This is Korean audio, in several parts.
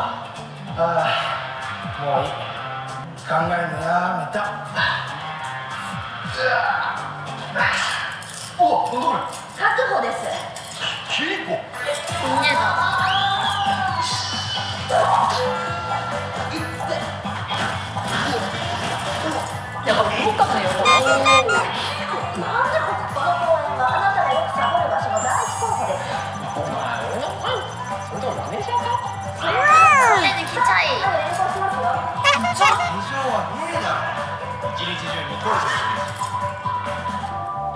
ああもういい考えるのやめたおっ戻確保ですキリコやっぱ動かないよン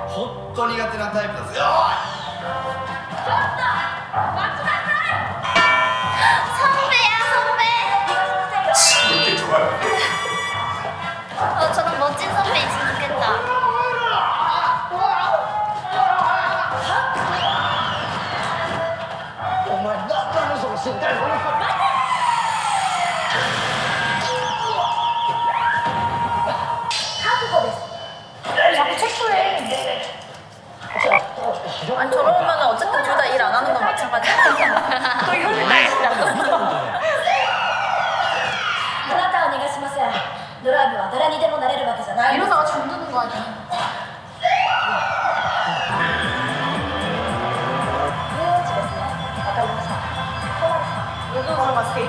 本当苦手なタイプだぜですよ。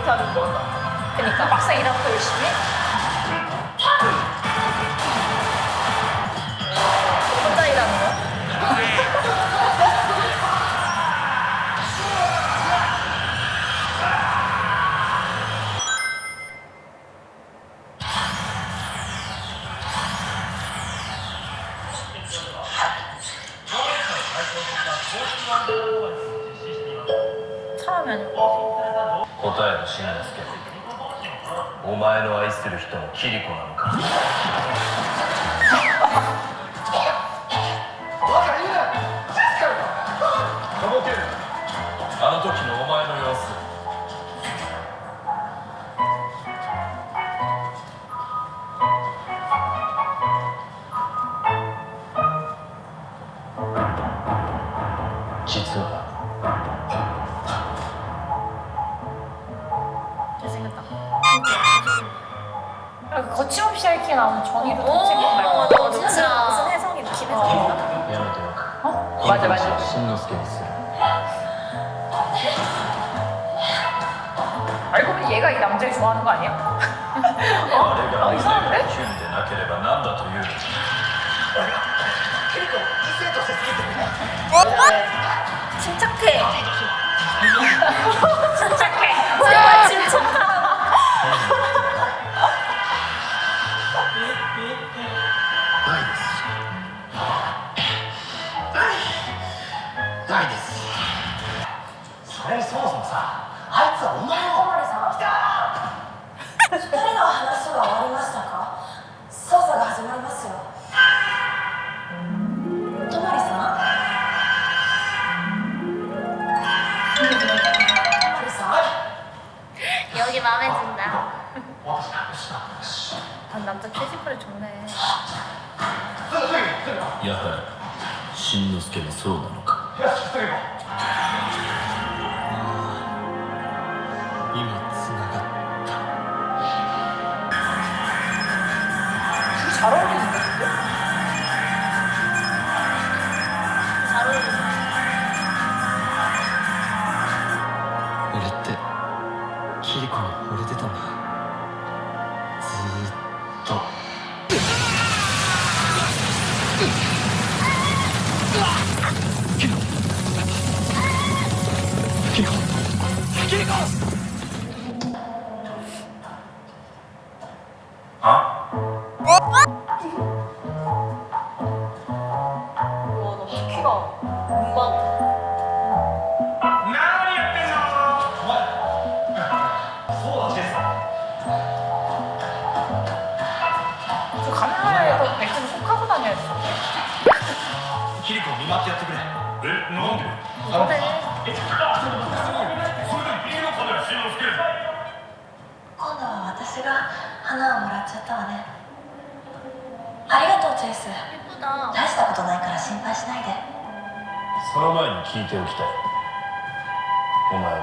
데이터는 뭐 그러니까 막상 일하고 열심히 TV에 나오는 전이로 동생 오, 맞아, 맞아. 무슨 무슨 혜성이 김혜성인가? 어. 미안해요. 어? 맞아, 맞아. 신노스케 있어. 알고 보니 얘가 이 남자를 좋아하는 거 아니야? 어? 어, 어 이상한데? ヒュンでなければ何だという。 어, 침착해. 아, 아, 아. already で？今度は私が花をもらっちゃったわね。ありがとうチェイス。大したことないから心配しないで。その前に聞いておきたい。お前は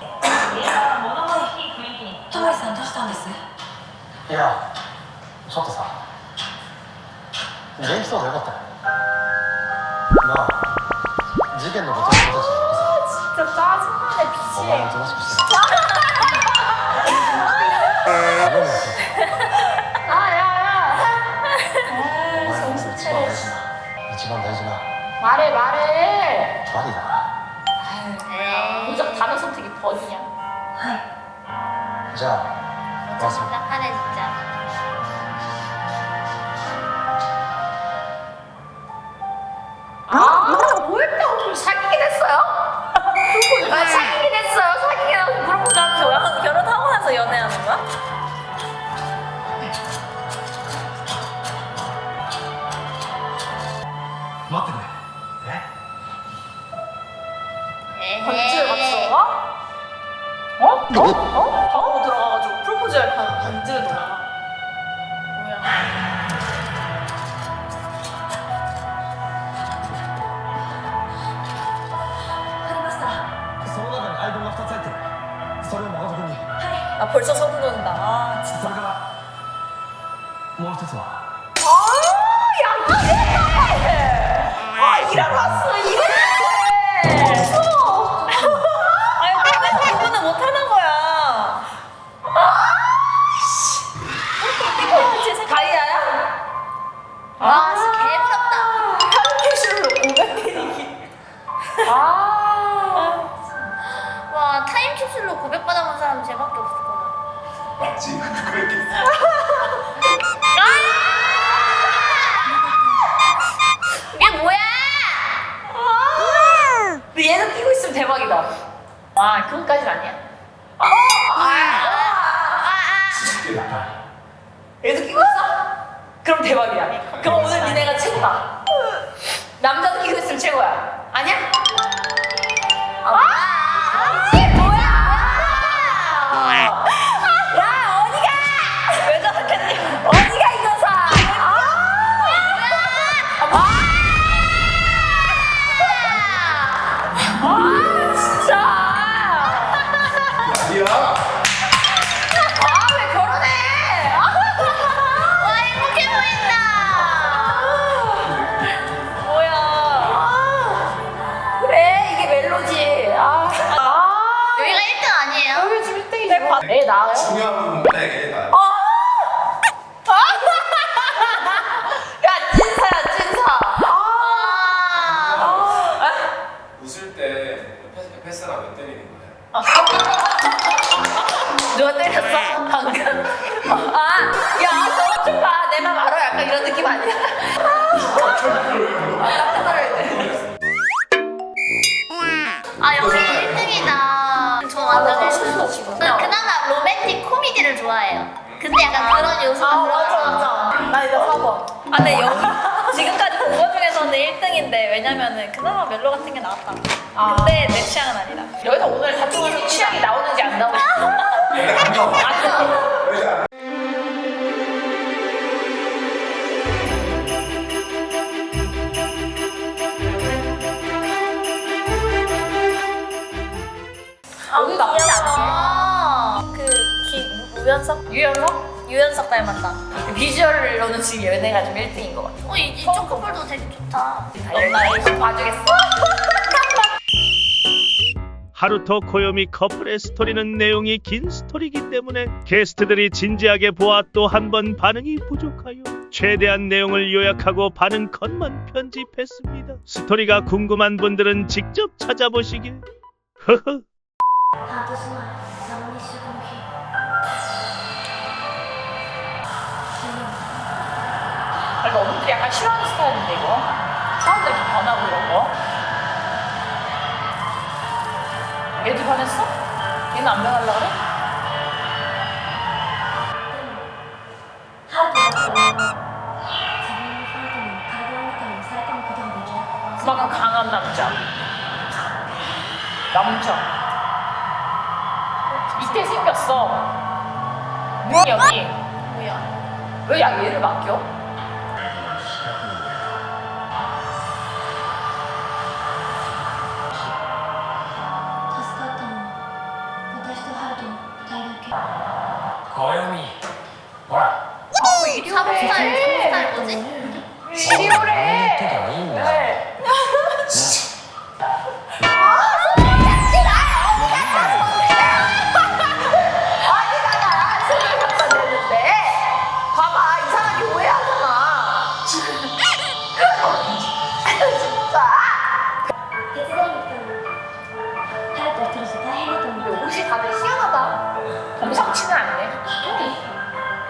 タモリさんどうしたんです？いやちょっとさ元気そうでよかったよあ事件のことたちお前もおしくして 어디냐? 자, 와서. 장난하네 진짜. 아, 뭐했다고 그럼 사귀긴 했어요? 아, 사귀긴 했어요. 사귀긴 하고 물어보자. 결혼, 결혼하고 나서 연애하는 거야? 맞대네. 에헤이. 번지를 맞추는 어? 어? 어? 방으로 들어가가지고 프로포즈할 반- 반지를 넣어. 뭐야? ありましたその中にアイコンが2つ入ってるそれを誠君に 아, 벌써 소름 돋는다. 아, 진짜. それからもう一つは 맞지? 그렇게 느낌 아니야? 아, 깜짝. 아 역시 1등이다. 저 완전 1등. 어, 진짜. 그나마 로맨틱 코미디를 좋아해요. 근데 약간 그런 요소가 아 맞아 들어가서 맞아. 나 이제 4번. 아 근데 여기 지금까지 본 거 중에서는 1등인데 왜냐면은 그나마 멜로 같은 게 나왔다. 아. 근데 내 취향은 아니다. 여기서 오늘 다툼이 취향이 나오는지 안 나오는지. 아, 여기 유연석? 유연석? 유연석 닮았다. 비주얼로는 지금 연애가 좀 1등인 것 같아. 어, 이, 이 초코볼도 되게 좋다. 엄마 열심히 어, 봐주겠어. 하루토 코요미 커플의 스토리는 내용이 긴 스토리이기 때문에 게스트들이 진지하게 보아 또한번 반응이 부족하여 최대한 내용을 요약하고 반응컷만 편집했습니다. 스토리가 궁금한 분들은 직접 찾아보시길. 허허. 사람들이 약간 싫어하는 스타일인데 이거? 사람들 이렇게 변하고 이런 거? 얘도 변했어? 얘는 안 변하려고 그래? 막 강한 남자. 남자. 밑에 생겼어. 뭐? 여기 뭐야? 왜 얘를 맡겨?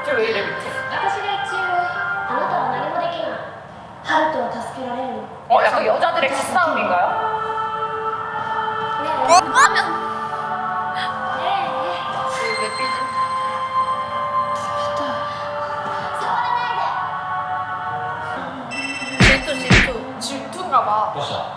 저왜 이래 밑에? 私が一応あなたは何もできないハルトを助けられるの 어, 약간 여자들의 기싸움인가요? 하면 ねえ 왜 삐져? 触らないで 질투, 질투. 질투인가 봐. どうした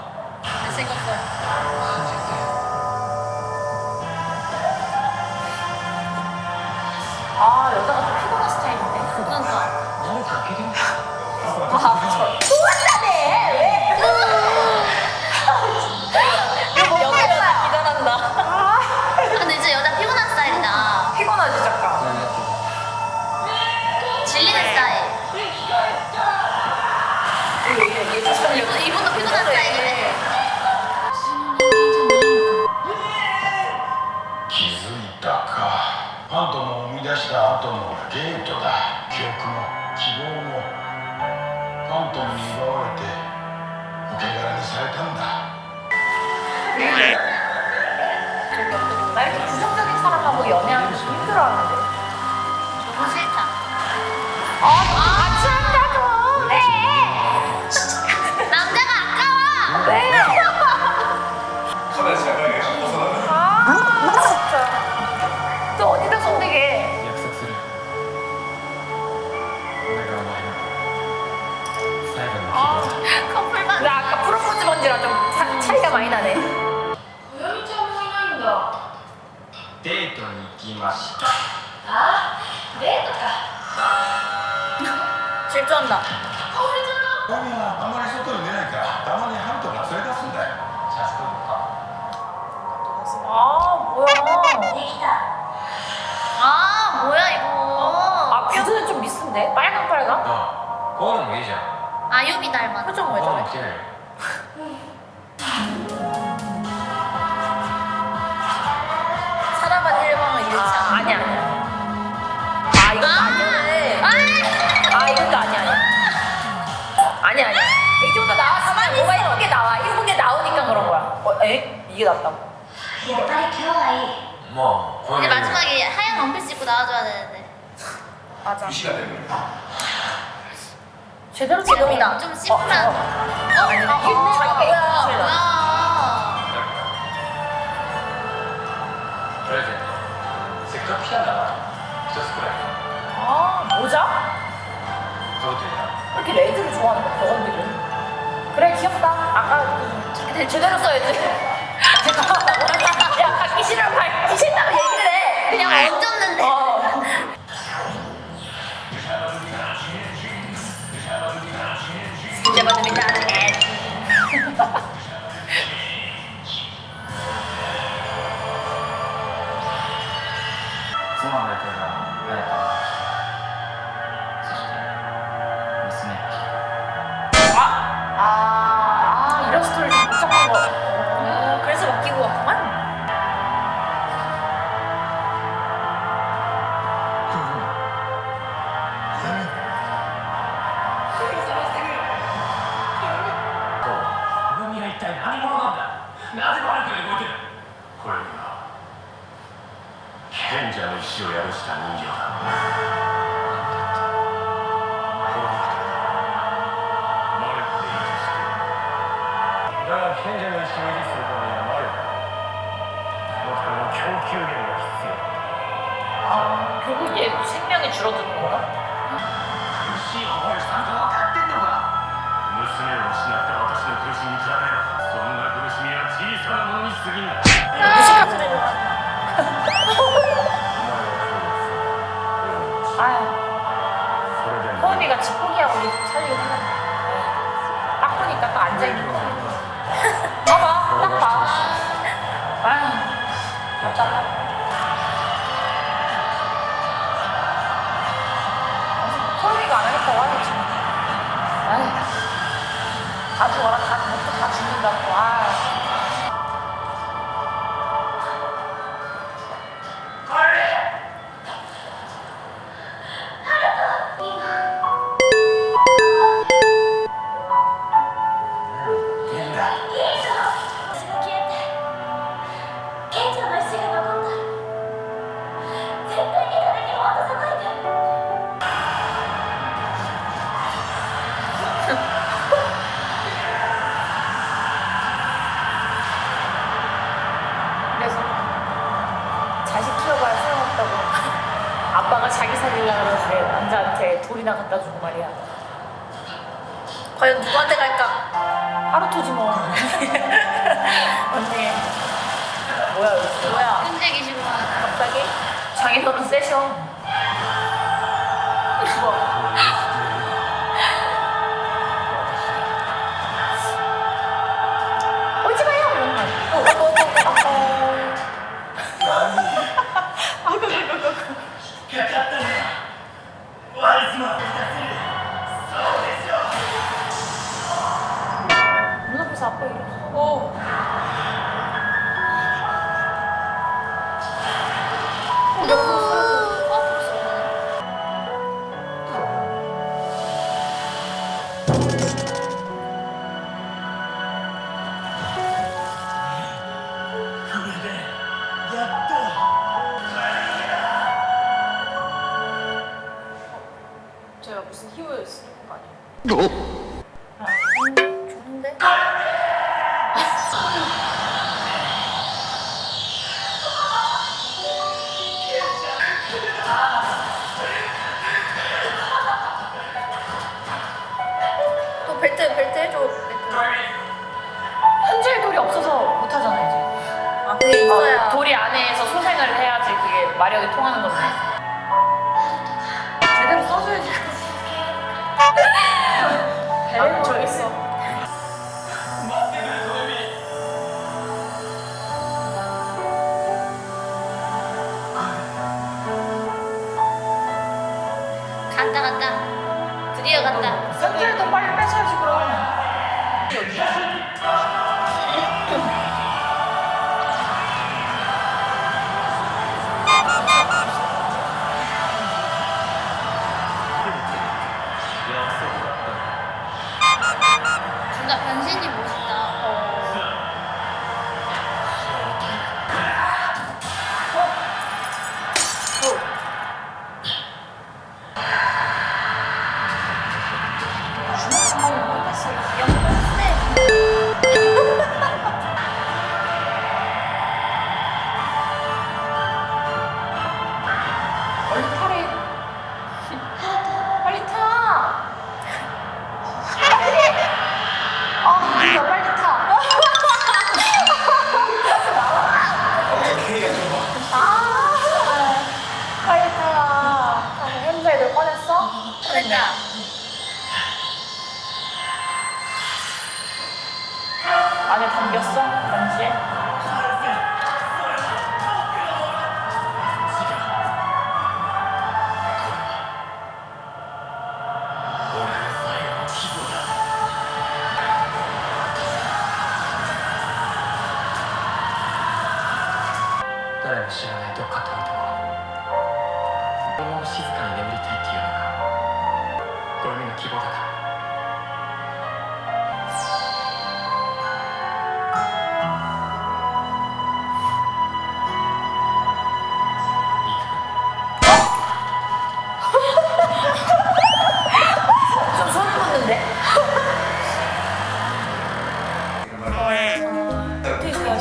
카메라 잘 가게 벗어나면 아, 진짜. 또 어디다 손대게. 約束する俺がお前の最後の希望 커플만. 나 아까 프로포즈 번지랑 좀 차, 차이가 많이 나네. およみちゃんもいないんだデートに行きましたあデートか 질투한다. 아니야. 아니야 아! 이것도 아! 아니야. 아! 아! 이것도 아니야 아니야. 아니야 아니야. 이 정도 나왔으면 뭐가 이런 게 나와? 이런 게 나오니까 그런 거야. 어, 에? 이게 낫다고? 야 빨리 개화해 뭐 근데 마지막에 하얀 원피스 입고 나와줘야 되는데. 맞아. 유시가 되는 제대로 지금이다 좀 심플한 어, 어. 어? 아니 아, 어, 이게 아, 자기가 뭐야 입고 뭐야 그래야 돼 좀 피가 나와요. 그래서 스프레이. 아 모자? 저것도 있나? 왜 이렇게 레드를 좋아하는 거야 병원들은 그래 귀엽다 아까 그 제대로 써야지 なぜバルクで動いてる?」これが賢者の石を宿した人形だマルクで維持しているだが賢者の石を維持するためにはマルクそのための供給源が必要だ 아, 결국 얘 생명이 줄어드는 거야? 苦しい思いをしたんか分かってんのか娘を失った私の苦しみに比べればそんな苦しみは小 무식한 소리를 아유 호은이가 집콕이하고 딱 보니까 또 앉아있는 거 봐봐 딱봐 아빠가 자기 살리려고 그래 남자한테 돌이나 갖다 주고 말이야. 과연 누구한테 갈까? 하루토지 뭐. 언니. 뭐야 이거 뭐야 끈질기 싫어. 갑자기? 장인어른 세셔 이랬어 어. 제 그게 있어야. 어, 돌이 안에서 소생을 해야지 그게 마력이 통하는 건데. 제대로 써줘야지. 아, 저기 있어.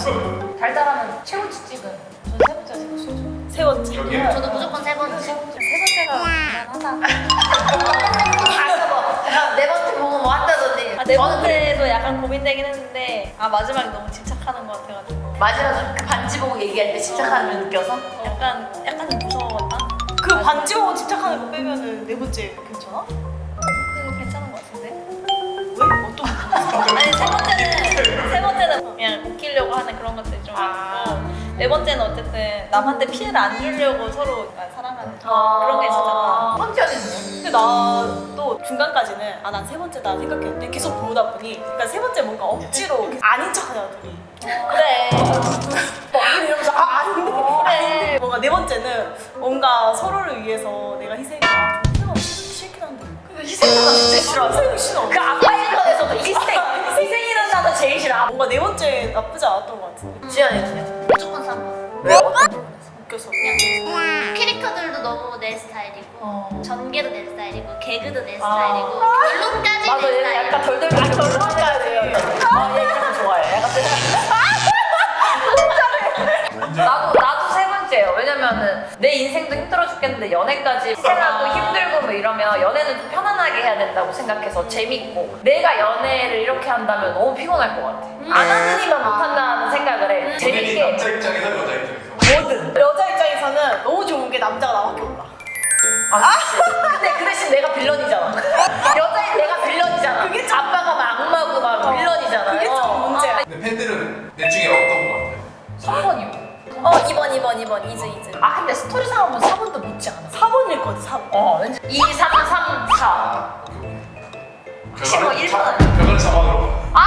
잘 따라하면 최고 지찍은 전세 번째 지금 세 번째. 저기요. 저도 무조건 세 번째. 세 번째가 아까 뭐네 번째 보고 뭐 한다더니 아, 네 번째도 약간 고민되긴 했는데 아 마지막에 너무 집착하는 것 같아가지고 마지막에 그 반지 보고 얘기할 때 집착하는 걸 느껴서 약간 약간 좀 무서웠나? 그 반지 보고 집착하는 거 빼면은 네 번째 괜찮아? 그거 괜찮은 것 같은데? 왜? 어떤 아니 세 번째는 세 번째는 그냥 웃기려고 하는 그런 것들이 좀 많고 네 번째는 어쨌든 남한테 피해를 안 주려고 서로 약간 사랑하는 그런 게 있었잖아. 컨디션이 근데 나도 중간까지는 아 난 세 번째다 생각했는데 계속 보다 보니 그러니까 세 번째 뭔가 억지로 계속 아닌 척하잖아 둘이. 그래. 막 이러면서 아 아닌데 아닌데. 뭔가 네 번째는 뭔가 서로를 위해서 내가 아, 희생하고 싫- 싫긴 한데 희생하는 거 진짜 싫어. 희생이 싫어. 그 아빠의 편에서도 희생 단어 제일 싫어 뭔가 네 번째 나쁘지 않았던 것 같은데 지연이는요? 무조건 3번. 왜 부분에서? 웃겨서 캐릭터들도 너무 내 스타일이고 어. 전개도 내 스타일이고 개그도 내 아. 스타일이고 결론까지 맞아 내 얘는 스타일. 약간 덜덜 덜덜 해야 돼요. 아얘 이런 거 좋아해 약간 나도 나도 세 번째예요. 왜냐면은 내 인생도 힘들어 죽겠는데 연애까지 희생하고 힘들고 뭐 이러면 연애는 좀 편안하게 해야 된다고 생각해서 재밌고 내가 연애를 이렇게 한다면 너무 피곤할 것 같아. 안 하는 이만 못 한다는 생각을 해. 재밌게 남자 입장에서 여자 입장에서 뭐든. 여자 입장에서는 너무 좋은 게 남자가 나밖에 몰라 아, 그치. 근데 그 대신 내가 빌런이잖아. 여자인 내가 빌런이잖아. 아빠가 막 악마고 막 빌런이잖아. 그게 좀 문제야 근데 팬들은 넷 중에 어떤 거 같아요? 3번이요. 어 2번 2번 2번 이즈 이즈 아 근데 스토리상 하면 4번도 못지 않아. 4번일 거지 4번 어 왠지 2, 3, 3, 4. 아 혹시 뭐 결과는 일본 자- 아니야? 결과는 자막으로 아!